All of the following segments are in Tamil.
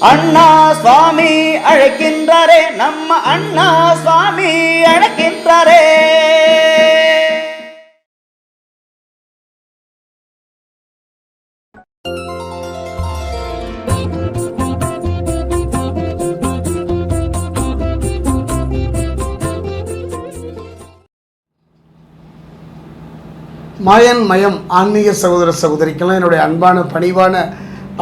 அண்ணா சுவாமி அழைக்கின்றாரே நம்ம அண்ணா சுவாமி அழைக்கின்றாரே. மாயன் மயம் ஆன்மீக சகோதர சகோதரிக்கெல்லாம் என்னுடைய அன்பான பணிவான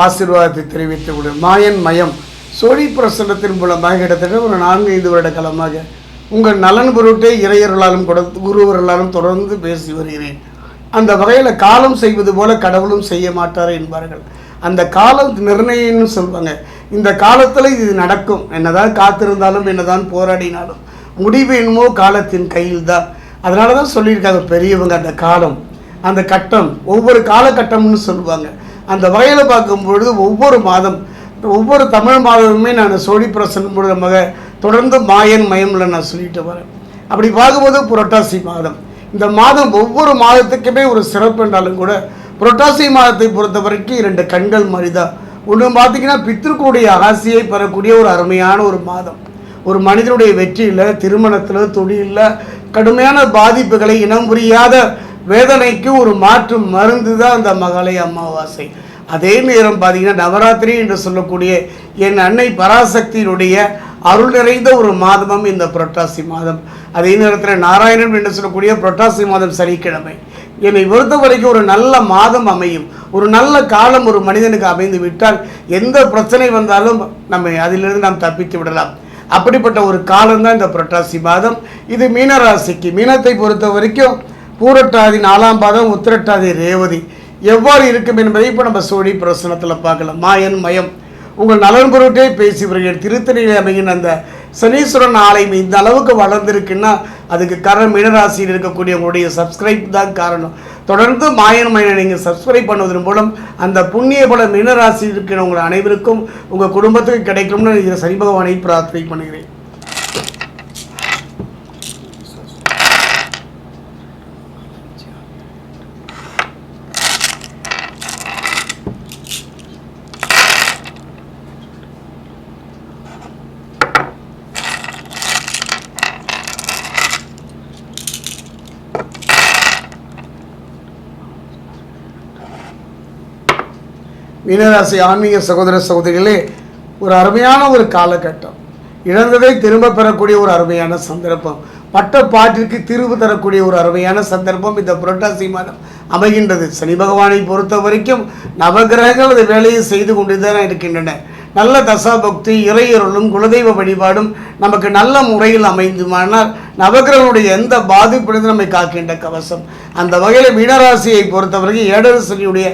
ஆசீர்வாதத்தை தெரிவித்து விடும் மாயன் மயம். சோழி பிரசன்னத்தின் மூலமாக கிட்டத்தட்ட ஒரு நான்கு ஐந்து வருட காலமாக உங்கள் நலன் பொருட்டே இறையர்களாலும் கூட குருவர்களாலும் தொடர்ந்து பேசி வருகிறேன். அந்த வகையில் காலம் செய்வது போல கடவுளும் செய்ய மாட்டார் என்பார்கள். அந்த காலம் நிர்ணயம்னு சொல்லுவாங்க இந்த காலத்தில் இது நடக்கும். என்னதான் காத்திருந்தாலும் என்னதான் போராடினாலும் முடிவு என்னமோ காலத்தின் கையில் தான் அதனால தான் சொல்லியிருக்காங்க பெரியவங்க அந்த காலம். அந்த கட்டம். ஒவ்வொரு காலகட்டம்னு சொல்லுவாங்க. அந்த வகையில் பார்க்கும்பொழுது ஒவ்வொரு மாதம் ஒவ்வொரு தமிழ் மாதமுமே நான் சோழி பிரசன் மூலமாக தொடர்ந்து மாயன் மயமில் நான் சொல்லிட்டு வரேன். அப்படி பார்க்கும்போது புரட்டாசி மாதம். இந்த மாதம் ஒவ்வொரு மாதத்துக்குமே ஒரு சிறப்பு என்றாலும் கூட புரட்டாசி மாதத்தை பொறுத்த வரைக்கும் இரண்டு கண்கள் மாதிரி தான் ஒன்று பார்த்தீங்கன்னா பித்திருக்களுடைய ஆசையை பெறக்கூடிய ஒரு அருமையான ஒரு மாதம். ஒரு மனிதனுடைய வெற்றியில் திருமணத்தில் தொழிலில் கடுமையான பாதிப்புகளை இனம் புரியாத வேதனைக்கு ஒரு மாற்று மருந்து தான் அந்த மகளை அமாவாசை. அதே நேரம் பார்த்தீங்கன்னா நவராத்திரி என்று சொல்லக்கூடிய என் அன்னை பராசக்தியினுடைய அருள் நிறைந்த ஒரு மாதமும் இந்த புரட்டாசி மாதம். அதே நேரத்தில் நாராயணன் என்று சொல்லக்கூடிய புரட்டாசி மாதம் சனிக்கிழமை. என்னை பொறுத்த வரைக்கும் ஒரு நல்ல மாதம் அமையும். ஒரு நல்ல காலம் ஒரு மனிதனுக்கு அமைந்து விட்டால் எந்த பிரச்சனை வந்தாலும் நம்ம அதிலிருந்து நாம் தப்பித்து விடலாம். அப்படிப்பட்ட ஒரு காலம்தான் இந்த புரட்டாசி மாதம். இது மீனராசிக்கு. மீனத்தை பொறுத்த வரைக்கும் பூரட்டாதி நாலாம் பாதம் உத்திரட்டாதி ரேவதி. எவ்வாறு இருக்கும் என்பதை இப்போ நம்ம சோழி பிரசனத்தில் பார்க்கலாம். மாயன் மயம். உங்கள் நலன் பொருட்டே பேசி வருகிறேன். திருத்தணியில் அமைகின்ற அந்த சனீஸ்வரன் ஆலயம் இந்த அளவுக்கு வளர்ந்துருக்குன்னா அதுக்கு காரணம் மீனராசியில் இருக்கக்கூடிய உங்களுடைய சப்ஸ்கிரைப் தான் காரணம். தொடர்ந்து மாயன் மயனை நீங்கள் சப்ஸ்கிரைப் பண்ணுவதன் மூலம் அந்த புண்ணிய பல மீனராசியில் இருக்கிற உங்கள் அனைவருக்கும் உங்கள் குடும்பத்துக்கு கிடைக்கும்னு இந்த சனி பகவானை பிரார்த்தனை பண்ணுகிறேன். மீனராசி ஆன்மீக சகோதர சகோதரிகளே ஒரு அருமையான ஒரு காலகட்டம். இழந்ததை திரும்ப பெறக்கூடிய ஒரு அருமையான சந்தர்ப்பம். பட்ட பாட்டிற்கு தீர்வு தரக்கூடிய ஒரு அருமையான சந்தர்ப்பம் இந்த புரட்டாசி மாதம் அமைகின்றது. சனி பகவானை பொறுத்த வரைக்கும் நவகிரகங்கள் அது வேலையை செய்து கொண்டு தான் இருக்கின்றன. நல்ல தசாபக்தி இறையருளும் குலதெய்வ வழிபாடும் நமக்கு நல்ல முறையில் அமைந்துமானால் நவகிரகனுடைய எந்த பாதிப்பிலிருந்து நம்மை காக்கின்ற கவசம். அந்த வகையில் மீனராசியை பொறுத்தவரைக்கும் ஏழரசனியுடைய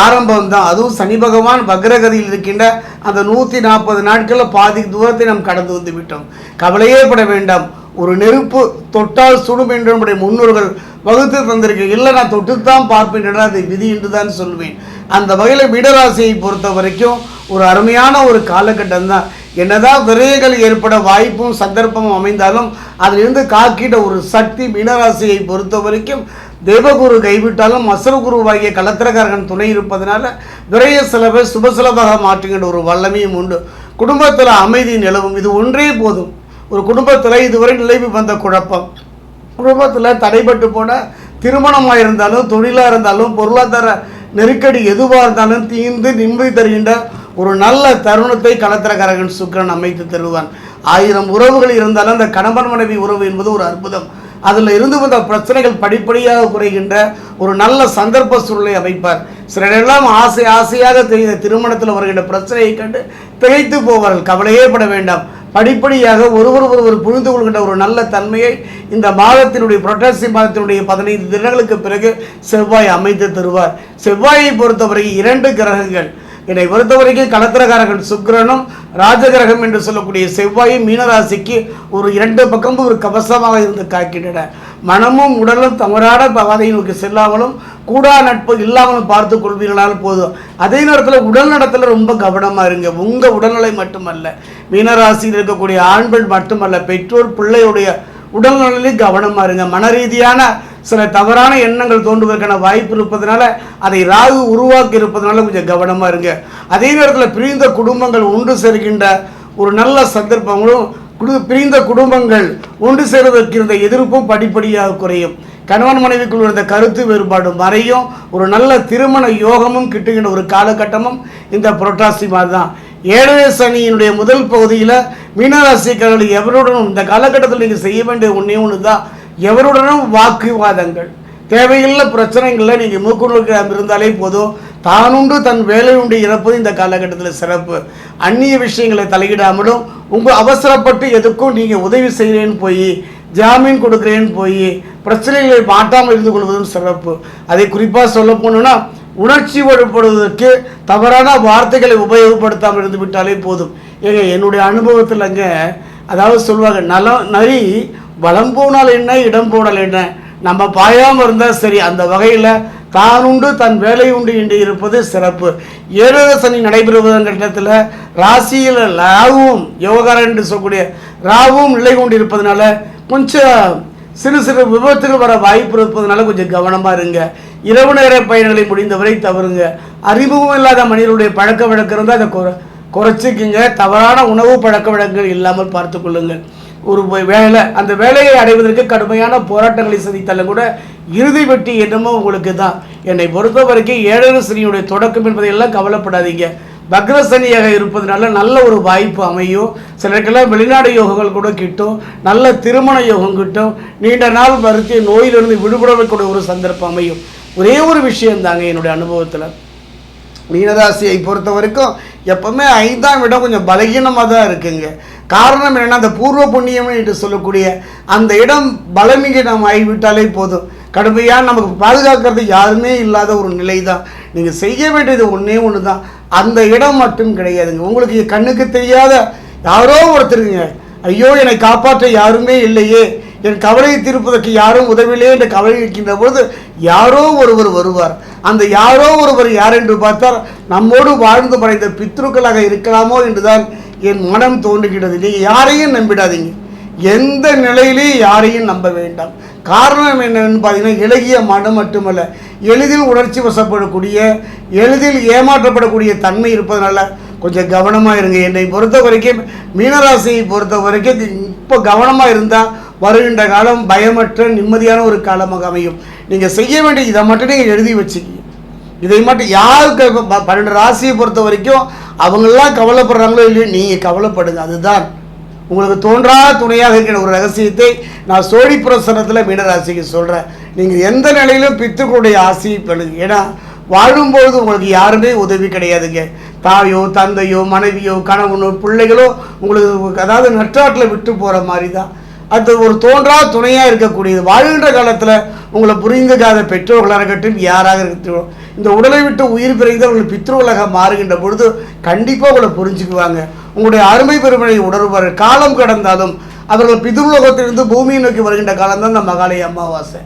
ஆரம்பம் தான் அதுவும் சனி பகவான் வக்ரகதியில் இருக்கின்ற அந்த நூற்றி நாற்பது நாட்களில் பாதி தூரத்தை நாம் கடந்து வந்து விட்டோம். கவலையே பட வேண்டாம். ஒரு நெருப்பு தொட்டால் சுடும் என்று நம்முடைய முன்னோர்கள் வகுத்து தந்திருக்க. இல்லை நான் தொட்டுத்தான் பார்ப்பேன் என்றால் அதை விதி என்று தான் சொல்வேன். அந்த வகையில் மீனராசியை பொறுத்த வரைக்கும் ஒரு அருமையான ஒரு காலகட்டம் தான் என்னதான் விரயங்கள் ஏற்பட வாய்ப்பும் சந்தர்ப்பமும் அமைந்தாலும் அதிலிருந்து காக்கிட ஒரு சக்தி மீனராசியை பொறுத்த வரைக்கும் தேவகுரு கைவிட்டாலும் அசுரகுருவாகிய கலத்திரக்காரகன் துணை இருப்பதனால விரைய செலவை சுப செலவாக மாற்றுகின்ற ஒரு வல்லமையும் உண்டு. குடும்பத்தில் அமைதி நிலவும். இது ஒன்றே போதும். ஒரு குடும்பத்தில் இதுவரை நிலவி வந்த குழப்பம். குடும்பத்தில் தடைப்பட்டு போன திருமணமாக இருந்தாலும் தொழிலாக இருந்தாலும் பொருளாதார நெருக்கடி எதுவாக இருந்தாலும் தீர்ந்து நிம்மதி தருகின்ற ஒரு நல்ல தருணத்தை கலத்திரக்காரகன் சுக்கிரன் அமைத்து தருவான். ஆயிரம் உறவுகள் இருந்தாலும் அந்த கணவன் மனைவி உறவு என்பது ஒரு அற்புதம். அதில் இருந்து வந்த பிரச்சனைகள் படிப்படியாக குறைகின்ற ஒரு நல்ல சந்தர்ப்ப சூழலை அமைப்பார். சிலரெல்லாம் ஆசை ஆசையாக தெரிந்த திருமணத்தில் வருகின்ற பிரச்சனையை கண்டு திகைத்து போவார்கள். கவலையே பட வேண்டாம். படிப்படியாக ஒருவர் ஒருவர் புரிந்து கொள்கின்ற ஒரு நல்ல தன்மையை இந்த மாதத்தினுடைய புரட்டாசி மாதத்தினுடைய பதினைந்து தினங்களுக்கு பிறகு செவ்வாய் அமைத்து தருவார். செவ்வாயை பொறுத்தவரை இரண்டு கிரகங்கள். என்னை பொறுத்தவரைக்கும் கலத்திரகாரகன் சுக்கிரனும் ராஜகிரகம் என்று சொல்லக்கூடிய செவ்வாயும் மீனராசிக்கு ஒரு இரண்டு பக்கமும் ஒரு கவசமாக இருந்து காக்கின்றன. மனமும் உடலும் தவறான பாதையை நோக்கி செல்லாமலும் கூடா நட்பு இல்லாமலும் பார்த்து கொள்வீர்களால் போதும். அதே நேரத்தில் உடல் நடத்தில் ரொம்ப கவனமாக இருங்க. உங்கள் உடல்நிலை மட்டுமல்ல மீனராசியில் இருக்கக்கூடிய ஆண்கள் மட்டுமல்ல பெற்றோர் பிள்ளையுடைய உடல்நலையிலும் கவனமாக இருங்க. மன ரீதியான சில தவறான எண்ணங்கள் தோன்றுவதற்கான வாய்ப்பு இருப்பதனால அதை ராகு உருவாக்கி இருப்பதனால கொஞ்சம் கவனமாக இருங்க. அதே நேரத்தில் பிரிந்த குடும்பங்கள் ஒன்று சேர்கின்ற ஒரு நல்ல சந்தர்ப்பங்களும் குடு பிரிந்த குடும்பங்கள் ஒன்று சேர்வதற்கு இருந்த எதிர்ப்பும் படிப்படியாக குறையும். கணவன் மனைவிக்குள் இருந்த கருத்து வேறுபாடு மறையும். ஒரு நல்ல திருமண யோகமும் கிட்டுகின்ற ஒரு காலகட்டமும் இந்த புரட்டாசி மாதிரி தான் ஏழரை சனியினுடைய முதல் பகுதியில் மீனராசிக்காரர்கள் எவருடனும் இந்த காலகட்டத்தில் நீங்கள் செய்ய வேண்டிய ஒன்றே ஒன்று தான் எவருடனும் வாக்குவாதங்கள். தேவையில்ல பிரச்சனைகளில் நீங்கள் மூக்குழுக்க இருந்தாலே போதும். தானுண்டு தன் வேலை உண்டு இறப்பது இந்த காலகட்டத்தில் சிறப்பு. அந்நிய விஷயங்களை தலையிடாமலும் உங்கள் அவசரப்பட்டு எதுக்கும் நீங்கள் உதவி செய்கிறேன்னு போய் ஜாமீன் கொடுக்குறேன்னு போய் பிரச்சனைகளை மாட்டாமல் இருந்து கொள்வதும் சிறப்பு. அதை குறிப்பாக சொல்ல போனோம்னா உணர்ச்சி வழிபடுவதற்கு தவறான வார்த்தைகளை உபயோகப்படுத்தாமல் இருந்து விட்டாலே போதும். ஏங்க என்னுடைய அனுபவத்தில் அங்கே அதாவது சொல்லுவாங்க நலம் நரி வளம் போனால் என்ன இடம் போனால் என்ன? நம்ம பாயாமல் இருந்தால் சரி அந்த வகையில் தான் உண்டு தன் வேலை உண்டு என்று இருப்பது சிறப்பு. ஏழரை சனி நடைபெறுவதன் கட்டத்தில் ராசியில் ராவும் யோகாரன் என்று சொல்லக்கூடிய ராவும் நிலை கொண்டு இருப்பதனால கொஞ்சம் சிறு சிறு விபத்துகள் வர வாய்ப்பு இருப்பதனால கொஞ்சம் கவனமாக இருங்க. இரவு நேர பயணங்களை முடிந்தவரை தவறுங்க. அறிமுகம் இல்லாத மனிதனுடைய பழக்க வழக்கம் இருந்தால் அதை குறை குறைச்சிக்கிங்க. தவறான உணவு பழக்க வழக்கங்கள் இல்லாமல் பார்த்துக்கொள்ளுங்கள் ஒரு வேலை. அந்த வேலையை அடைவதற்கு கடுமையான போராட்டங்களை சந்தித்தாலும் கூட இறுதி வெட்டி என்னமோ உங்களுக்கு தான். என்னை பொறுத்த வரைக்கும் ஏழரை சனியுடைய தொடக்கம் என்பதையெல்லாம் கவலைப்படாதீங்க. பக்ர சனியாக இருப்பதனால நல்ல ஒரு வாய்ப்பு அமையும். சிலருக்கெல்லாம் வெளிநாடு யோகங்கள் கூட கிட்டும். நல்ல திருமண யோகம் கிட்டும். நீண்ட நாள் வருத்திய நோயிலிருந்து விடுபடக்கூடிய ஒரு சந்தர்ப்பம் அமையும். ஒரே ஒரு விஷயம் தாங்க என்னுடைய அனுபவத்தில். மீனராசியை பொறுத்த வரைக்கும் எப்பவுமே ஐந்தாம் இடம் கொஞ்சம் பலகீனமாக தான் இருக்குங்க. காரணம் என்னென்னா அந்த பூர்வ புண்ணியம் என்று சொல்லக்கூடிய அந்த இடம் பலமீனம் ஆகிவிட்டாலே போதும். கடுமையாக நமக்கு பாதுகாக்கிறது யாருமே இல்லாத ஒரு நிலை தான் நீங்கள் செய்ய வேண்டியது ஒன்றே ஒன்று தான் அந்த இடம் மட்டும் கிடையாதுங்க. உங்களுக்கு கண்ணுக்கு தெரியாத யாரோ ஒருத்தருங்க. ஐயோ என்னை காப்பாற்ற யாருமே இல்லையே. என் கவலையை தீர்ப்பதற்கு யாரும் உதவியில்லையே என்ற கவலை இருக்கின்ற பொழுது யாரோ ஒருவர் வருவார். அந்த யாரோ ஒருவர் யார் என்று பார்த்தால் நம்மோடு வாழ்ந்து மறைந்த பித்ருக்களாக இருக்கலாமோ என்றுதான் என் மனம் தோன்றுகிறது. நீங்கள் யாரையும் நம்பிடாதீங்க. எந்த நிலையிலையும் யாரையும் நம்ப வேண்டாம். காரணம் என்னன்னு பார்த்தீங்கன்னா இலகிய மனம் மட்டுமல்ல. எளிதில் உணர்ச்சி வசப்படக்கூடிய எளிதில் ஏமாற்றப்படக்கூடிய தன்மை இருப்பதனால கொஞ்சம் கவனமாக இருங்க. என்னை பொறுத்த வரைக்கும் மீனராசியை பொறுத்த வரைக்கும் இப்போ கவனமாக இருந்தால் வருகின்ற காலம் பயமற்ற நிம்மதியான ஒரு காலமாக அமையும். நீங்கள் செய்ய வேண்டிய இதை மட்டும் நீங்கள் எழுதி வச்சுக்கிங்க. இதை மட்டும் யாருக்கு ப- பன்னெண்டு ராசியை பொறுத்த வரைக்கும் அவங்கெல்லாம் கவலைப்படுறாங்களோ இல்லையோ நீங்கள் கவலைப்படுங்க. அதுதான். உங்களுக்கு தோன்றா துணையாக இருக்கிற ஒரு ரகசியத்தை நான் சோழி பிரசனத்தில் மீனராசிக்கு சொல்கிறேன் நீங்கள் எந்த நிலையிலும் பித்துக்களுடைய ஆசையை பெறுங்க. ஏன்னா வாழும்பொழுது உங்களுக்கு யாருமே உதவி கிடையாதுங்க. தாயோ தந்தையோ மனைவியோ கணவனோ பிள்ளைகளோ உங்களுக்கு அதாவது நற்றாட்டில் விட்டு போகிற மாதிரி தான் அது ஒரு தோன்றா துணையாக இருக்கக்கூடியது. வாழ்கின்ற காலத்தில் உங்களை புரிந்துக்காத பெற்றோர்களாக இருக்கட்டும் யாராக இருக்கட்டும் இந்த உடலை விட்டு உயிர் பிறகு உங்களை பித்ருவலாக மாறுகின்ற பொழுது கண்டிப்பாக உங்களை புரிஞ்சுக்குவாங்க. உங்களுடைய அருமை பெருமனை உணர்வார். காலம் கடந்தாலும் அவர்கள் பிதுர்லோகத்திலிருந்து பூமியை நோக்கி வருகின்ற காலம் தான் இந்த மகாலய அமாவாசை.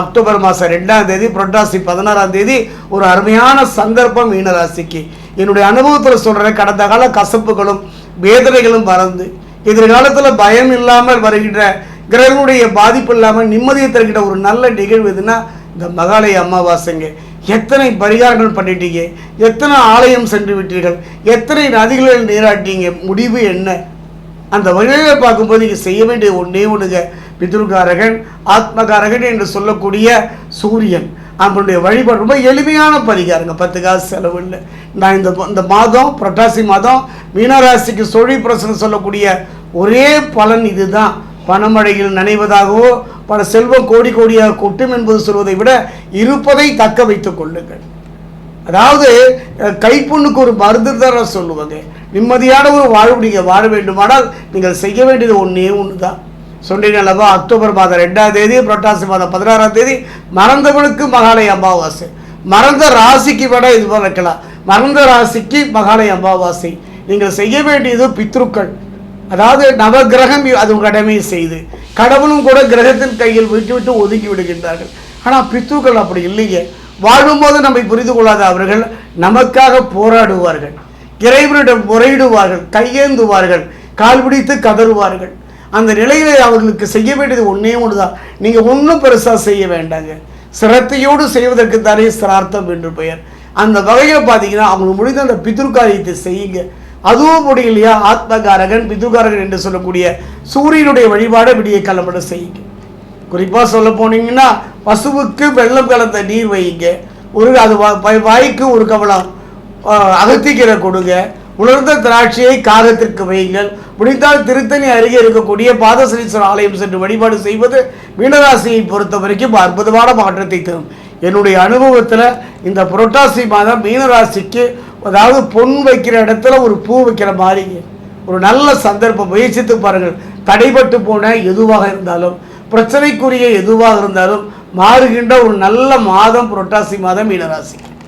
அக்டோபர் மாதம் ரெண்டாம் தேதி புரட்டாசி பதினாறாம் தேதி ஒரு அருமையான சந்தர்ப்பம் மீனராசிக்கு. என்னுடைய அனுபவத்தில் சொல்கிறேன் கடந்த கால கசப்புகளும் வேதனைகளும் மறந்து எதிர்காலத்தில் பயம் இல்லாமல் வருகின்ற கிரகங்களுடைய பாதிப்பு இல்லாமல் நிம்மதியை தருகின்ற ஒரு நல்ல நிகழ்வு எதுனா இந்த மகாலய அமாவாசைங்க. எத்தனை பரிகாரங்கள் பண்ணிட்டீங்க? எத்தனை ஆலயம் சென்று விட்டீர்கள்? எத்தனை நதிகளில் நீராட்டீங்க? முடிவு என்ன? அந்த வகையில் பார்க்கும்போது நீங்கள் செய்ய வேண்டிய ஒன்றே ஒன்றுங்க பிதுர்காரகன் ஆத்மகாரகன் என்று சொல்லக்கூடிய சூரியன். நம்மளுடைய வழிபாடு ரொம்ப எளிமையான பரிகாரங்க. பத்து காசு செலவு இல்லை நான் இந்த இந்த மாதம் புரட்டாசி மாதம் மீனராசிக்கு சொழி பிரசனம் சொல்லக்கூடிய ஒரே பலன் இதுதான். பணமழையில் நனைவதாகவோ பல செல்வம் கோடி கோடியாக கொட்டும் என்பது சொல்வதை விட இருப்பதை தக்க வைத்துக் கொள்ளுங்கள். அதாவது கைப்புண்ணுக்கு ஒரு மருந்து தர சொல்லுவாங்க. நிம்மதியான ஒரு வாழ்வு நீங்கள் வாழ வேண்டுமானால் நீங்கள் செய்ய வேண்டியது ஒன்றே ஒன்று தான் சொன்னீங்க அல்லவா அக்டோபர் மாதம் ரெண்டாம் தேதி புரட்டாசி மாதம் பதினாறாம் தேதி மறந்தவனுக்கு மகாலய அமாவாசை. மறந்த ராசிக்கு விட இது வைக்கலாம். மறந்த ராசிக்கு மகாலய அமாவாசை. நீங்கள் செய்ய வேண்டியது பித்ருக்கள். அதாவது நவகிரகம் அது கடமை செய்து. கடவுளும் கூட கிரகத்தின் கையில் விட்டு விட்டு ஒதுக்கி விடுகின்றார்கள். ஆனால் பித்ருக்கள் அப்படி இல்லையே. வாழும்போது நம்மை புரிந்து கொள்ளாத அவர்கள் நமக்காக போராடுவார்கள். இறைவனிடம் முறையிடுவார்கள் கையேந்துவார்கள் கால் பிடித்து கதறுவார்கள். அந்த நிலையில அவர்களுக்கு செய்ய வேண்டியது ஒன்றே ஒன்று தான் நீங்கள் ஒன்றும் பெருசாக செய்ய வேண்டாங்க. சிரத்தையோடு செய்வதற்கு தானே சிரார்த்தம் என்று பெயர். அந்த வகையில் பார்த்தீங்கன்னா அவங்க முடிந்த அந்த பித்ருக்காரியத்தை செய்யுங்க. அதுவும் முடியலையா? ஆத்மகாரகன் பித்ருகாரகன் என்று சொல்லக்கூடிய சூரியனுடைய வழிபாடை விடிய கிளம்பட செய்யுங்க. குறிப்பாக சொல்ல போனீங்கன்னா பசுவுக்கு வெள்ளம் கலந்த நீர் வையுங்க. ஒரு அது வாய்க்கு ஒரு கவலம் அகத்திக்கிற அகத்திக்கீரை கொடுங்க. உலர்ந்த திராட்சையை காகத்திற்கு வையுங்கள். முடிந்தால் திருத்தணி அருகே இருக்கக்கூடிய பாதசனீஸ்வரர் ஆலயம் சென்று வழிபாடு செய்வது மீனராசியை பொறுத்த வரைக்கும் அற்புதமான மாற்றத்தை தரும். என்னுடைய அனுபவத்தில் இந்த புரட்டாசி மாதம் மீனராசிக்கு அதாவது பொன் வைக்கிற இடத்துல ஒரு பூ வைக்கிற மாதிரிங்க ஒரு நல்ல சந்தர்ப்பம். முயற்சித்து பாருங்கள். தடைபட்டு போன எதுவாக இருந்தாலும் பிரச்சனைக்குரிய எதுவாக இருந்தாலும் மாறுகின்ற ஒரு நல்ல மாதம் புரட்டாசி மாதம் மீனராசி